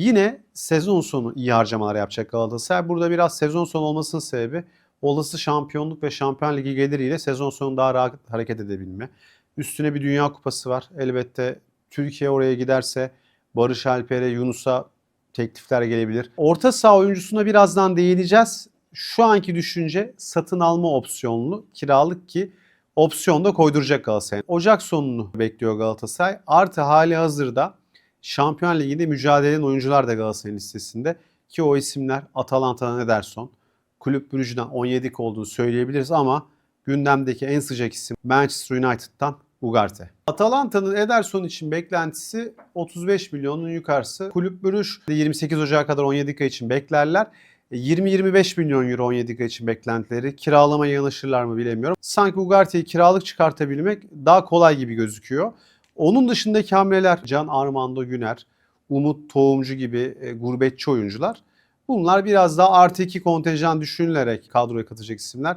Yine sezon sonu iyi harcamalar yapacak Galatasaray. Burada biraz sezon sonu olmasının sebebi olası şampiyonluk ve Şampiyon Ligi geliriyle sezon sonu daha rahat hareket edebilme. Üstüne bir Dünya Kupası var. Elbette Türkiye oraya giderse Barış Alper'e, Yunus'a teklifler gelebilir. Orta saha oyuncusuna birazdan değineceğiz. Şu anki düşünce satın alma opsiyonlu, kiralık ki opsiyonda koyduracak Galatasaray. Ocak sonunu bekliyor Galatasaray. Artı hali hazırda Şampiyon Ligi'nde mücadele eden oyuncular da Galatasaray'ın listesinde. Ki o isimler Atalanta'dan Ederson, Kulüp Brugge'den 17 olduğunu söyleyebiliriz ama gündemdeki en sıcak isim Manchester United'dan Ugarte. Atalanta'nın Ederson için beklentisi 35 milyonun yukarısı. Kulüp Brugge 28 Ocak'a kadar 17 ay için beklerler. 20-25 milyon euro 17 ay için beklentileri. Kiralamaya yanaşırlar mı bilemiyorum. Sanki Ugarte'yi kiralık çıkartabilmek daha kolay gibi gözüküyor. Onun dışındaki hamleler Can Armando Güner, Umut Tohumcu gibi e, gurbetçi oyuncular. Bunlar biraz daha artı iki kontenjan düşünülerek kadroya katacak isimler.